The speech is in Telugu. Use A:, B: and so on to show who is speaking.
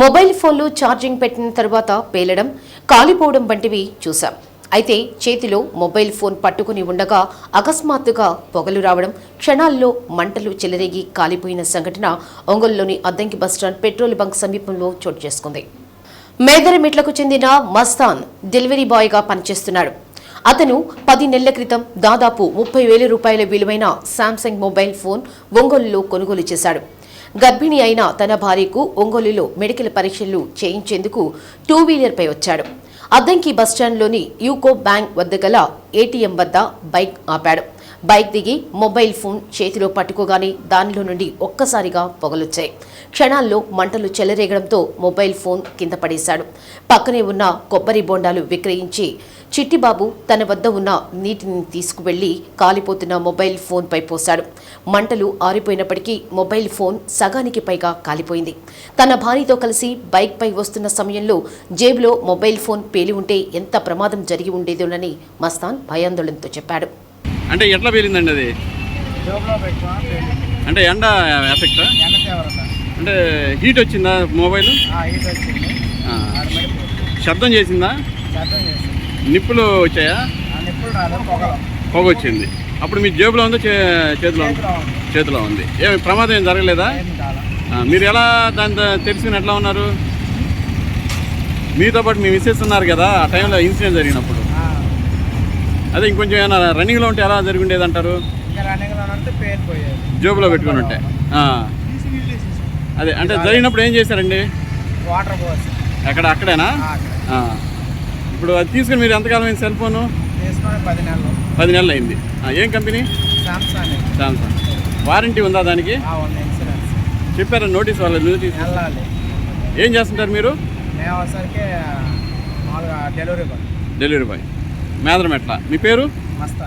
A: మొబైల్ ఫోన్లు ఛార్జింగ్ పెట్టిన తర్వాత పేలడం కాలిపోవడం వంటివి చూశాం. అయితే చేతిలో మొబైల్ ఫోన్ పట్టుకుని ఉండగా అకస్మాత్తుగా పొగలు రావడం క్షణాల్లో మంటలు చెలరేగి కాలిపోయిన సంఘటన ఒంగోలులోని అద్దంకి బస్టాండ్ పెట్రోల్ బంక్ సమీపంలో చోటు చేసుకుంది. మేదరమిట్లకు చెందిన మస్తాన్ డెలివరీ బాయ్గా పనిచేస్తున్నాడు. అతను పది నెలల క్రితం దాదాపు ముప్పై వేల రూపాయల విలువైన శాంసంగ్ మొబైల్ ఫోన్ ఒంగోలులో కొనుగోలు చేశాడు. గర్భిణి అయిన తన భార్యకు ఒంగోలులో మెడికల్ పరీక్షలు చేయించేందుకు టూ వీలర్పై వచ్చాడు. అద్దంకి బస్టాండ్లోని యూకో బ్యాంక్ వద్ద గల ఏటీఎం వద్ద బైక్ ఆపాడు. బైక్ దిగి మొబైల్ ఫోన్ చేతిలో పట్టుకోగానే దానిలో నుండి ఒక్కసారిగా పొగలొచ్చాయి. క్షణాల్లో మంటలు చెలరేగడంతో మొబైల్ ఫోన్ కింద పడేశాడు. పక్కనే ఉన్న కొబ్బరి బొండాలు విక్రయించి చిట్టిబాబు తన వద్ద ఉన్న నీటిని తీసుకువెళ్ళి కాలిపోతున్న మొబైల్ ఫోన్పై పోశాడు. మంటలు ఆరిపోయినప్పటికీ మొబైల్ ఫోన్ సగానికి పైగా కాలిపోయింది. తన భార్యతో కలిసి బైక్పై వస్తున్న సమయంలో జేబులో మొబైల్ ఫోన్ పేలి ఉంటే ఎంత ప్రమాదం జరిగి ఉండేదోనని మస్తాన్ భయాందోళనతో చెప్పాడు.
B: అంటే ఎట్లా పేలిందండి అది? అంటే ఎండ ఎఫెక్ట్ అంటే హీట్ వచ్చిందా మొబైల్? శబ్దం చేసిందా? నిప్పులు వచ్చాయా? పొగ. వచ్చింది. అప్పుడు మీ జేబులో ఉందా చేతిలో ఉందా?
C: చేతిలో ఉంది.
B: ఏమి ప్రమాదం ఏం జరగలేదా? మీరు ఎలా దాని తెలుసుకుని ఎట్లా ఉన్నారు? మీతో పాటు మీ మిస్సెస్ ఉన్నారు కదా ఆ టైంలో ఇన్సిడెంట్ జరిగినప్పుడు. అదే ఇంకొంచెం ఏమైనా రన్నింగ్లో ఉంటే ఎలా జరిగిండేది అంటారు జేబులో పెట్టుకుని ఉంటే. అదే అంటే జరిగినప్పుడు ఏం చేశారండి?
C: వాటర్ పోసి.
B: ఎక్కడ అక్కడేనా. ఇప్పుడు అది తీసుకుని మీరు ఎంతకాలం అయింది సెల్ ఫోను?
C: పది నెలలు.
B: పది నెలలు అయింది. ఏం కంపెనీ?
C: సామ్సంగ్
B: సామ్సంగ్ వారంటీ ఉందా దానికి? చెప్పారా నోటీస్ వాళ్ళ నోటీస్ ఏం చేస్తుంటారు మీరు?
C: Delivery boy
B: delivery boy Medarametla మీ పేరు?
C: మస్తా